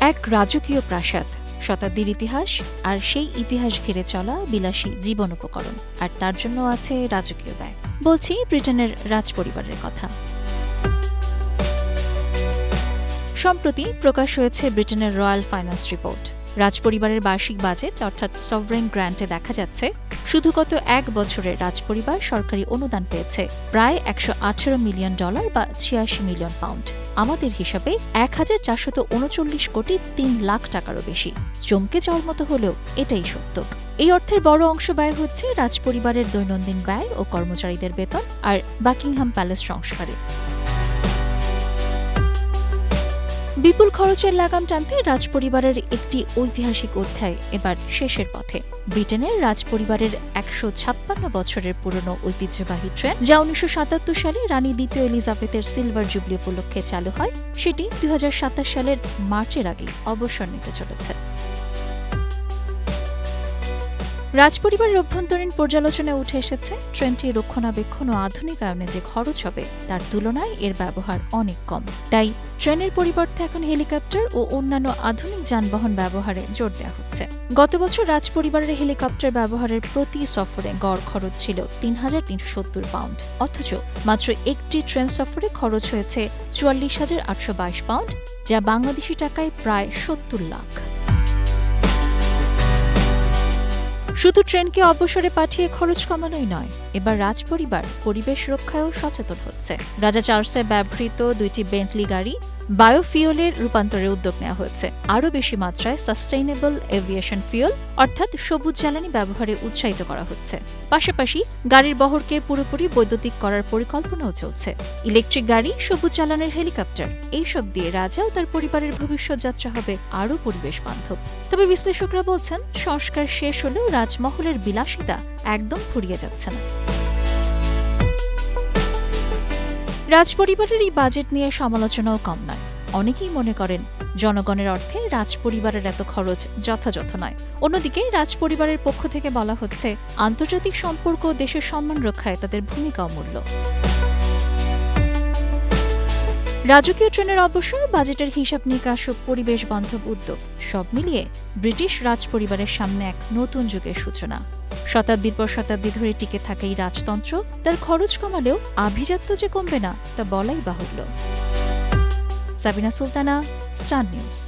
এক রাজকীয় প্রাসাদ, শতাব্দীর ইতিহাস আর সেই ইতিহাস ঘিরে চলা বিলাসী জীবন উপকরণ। আর তার জন্য আছে রাজকীয় ব্যয়। বলছি ব্রিটেনের রাজ পরিবারের কথা। সম্প্রতি প্রকাশ হয়েছে ব্রিটেনের রয়্যাল ফাইন্যান্স রিপোর্ট। রাজপরিবারের বার্ষিক বাজেট, অর্থাৎ সভরেন গ্র্যান্টে দেখা যাচ্ছে, শুধু গত এক বছরে রাজপরিবার সরকারি অনুদান পেয়েছে প্রায় একশো আঠেরো মিলিয়ন ডলার বা ছিয়াশি মিলিয়ন পাউন্ড। আমাদের হিসাবে এক হাজার চারশত উনচল্লিশ কোটি তিন লাখ টাকারও বেশি। চমকে যাওয়ার মতো হলেও এটাই সত্য। এই অর্থের বড় অংশ ব্যয় হচ্ছে রাজপরিবারের দৈনন্দিন ব্যয় ও কর্মচারীদের বেতন আর বাকিংহাম প্যালেস সংস্কারে। বিপুল খরচের লাগাম টানতে রাজপরিবারের একটি ঐতিহাসিক অধ্যায় এবার শেষের পথে। ব্রিটেনের রাজপরিবারের একশো ছাপ্পান্ন বছরের পুরনো ঐতিহ্যবাহী ট্রেন, যা উনিশশো সাতাত্তর সালে রানী দ্বিতীয় এলিজাবেথের সিলভার জুবলি উপলক্ষে চালু হয়, সেটি দু হাজার সাতাশ সালের মার্চের আগে অবসর নিতে চলেছে। রাজপরিবারের অভ্যন্তরীণ পর্যালোচনায় উঠে এসেছে, ট্রেনটি রক্ষণাবেক্ষণ ও আধুনিকায়নে যে খরচ হবে, তার তুলনায় এর ব্যবহার অনেক কম। তাই ট্রেনের পরিবর্তে এখন হেলিকপ্টার ও অন্যান্য আধুনিক যানবাহন ব্যবহারে জোর দেওয়া হচ্ছে। গত বছর রাজপরিবারের হেলিকপ্টার ব্যবহারের প্রতি সফরে গড় খরচ ছিল তিন হাজার তিনশো সত্তর পাউন্ড। অথচ মাত্র একটি ট্রেন সফরে খরচ হয়েছে চুয়াল্লিশ হাজার আটশো বাইশ পাউন্ড, যা বাংলাদেশি টাকায় প্রায় সত্তর লাখ। শুধু ট্রেনকে অবসরে পাঠিয়ে খরচ কমানোই নয়, এবার রাজপরিবার পরিবেশ রক্ষায়ও সচেতন হচ্ছে। রাজা চার্লসের ব্যবহৃত দুইটি বেন্টলি গাড়ি বায়োফিওলের রূপান্তরের উদ্যোগ নেওয়া হয়েছে। আরও বেশি মাত্রায় সাস্টেইনেবল এভিয়েশন ফিউল, অর্থাৎ সবুজ জ্বালানি ব্যবহারে উৎসাহিত করা হচ্ছে। পাশাপাশি গাড়ির বহরকে পুরোপুরি বৈদ্যুতিক করার পরিকল্পনাও চলছে। ইলেকট্রিক গাড়ি, সবুজ জ্বালানির হেলিকপ্টার, এইসব দিয়ে রাজা ও তার পরিবারের ভবিষ্যৎ যাত্রা হবে আরও পরিবেশ বান্ধব। তবে বিশ্লেষকরা বলছেন, সংস্কার শেষ হলেও রাজমহলের বিলাসিতা একদম ফুরিয়ে যাচ্ছে না। রাজপরিবারের এই বাজেট নিয়ে সমালোচনাও কম নয়। অনেকেই মনে করেন, জনগণের অর্থে রাজপরিবারের এত খরচ যথাযথ নয়। অন্যদিকে রাজপরিবারের পক্ষ থেকে বলা হচ্ছে, আন্তর্জাতিক সম্পর্ক দেশের সম্মান রক্ষায় তাদের ভূমিকা অমূল্য। রাজকীয় ট্রেনের অবসর, বাজেটের হিসাব নিকাশ ও পরিবেশ বান্ধব উদ্যোগ, সব মিলিয়ে ব্রিটিশ রাজপরিবারের সামনে এক নতুন যুগের সূচনা। শতাব্দীর পর শতাব্দী ধরে টিকে থাকা এই রাজতন্ত্র তার খরচ কমালেও আভিজাত্য যে কমবে না, তা বলাই বাহুল্য। Sabina Sultana, star news.